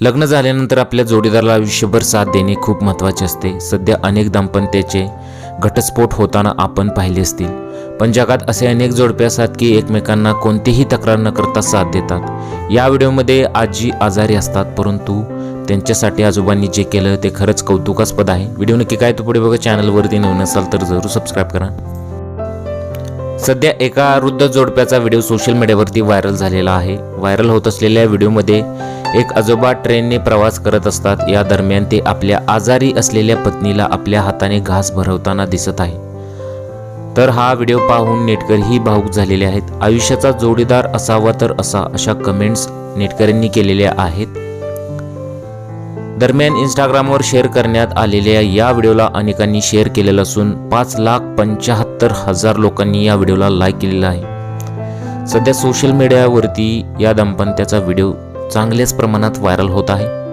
लग्न झाल्यानंतर आपल्या जोडीदाराला आयुष्यभर साथ देणे खूप महत्त्वाचे असते. सध्या अनेक दाम्पत्याचे घटस्फोट होताना आपण पाहिले असतील. पण जगात असे अनेक जोडपे असतात की एकमेकांना कोणतीही तक्रार न करता साथ देतात. या व्हिडिओमध्ये आजी आजारी असतात परंतु त्यांच्यासाठी आजोबांनी जे केलं ते खरंच कौतुकास्पद आहे. व्हिडिओ नक्की काय तो पुढे बघा. चॅनलवरती नवीन असाल तर जरूर सबस्क्राईब करा. सध्या एका वृद्ध जोडप्याचा व्हिडिओ सोशल मीडियावरती व्हायरल झालेला आहे. व्हायरल होत असलेल्या व्हिडिओमध्ये एक आजोबा ट्रेनने प्रवास करत असतात. या दरम्यान ते आपल्या आजारी असलेल्या पत्नीला आपल्या हाताने घास भरवताना दिसत आहे. तर हा व्हिडिओ पाहून नेटकरही भावूक झालेले आहेत. आयुष्याचा जोडीदार असावा तर असा अशा कमेंट्स नेटकऱ्यांनी केलेल्या आहेत. दरम्यान इंस्टाग्रामवर शेअर करण्यात आलेल्या या व्हिडिओला अनेकांनी शेअर केलेलं असून पाच लाख पंच्याहत्तर हजार लोकांनी या व्हिडिओला लाईक केलेला आहे. सध्या सोशल मीडियावरती या दंपत्याचा व्हिडिओ चांगल्याच प्रमाणात व्हायरल होत आहे.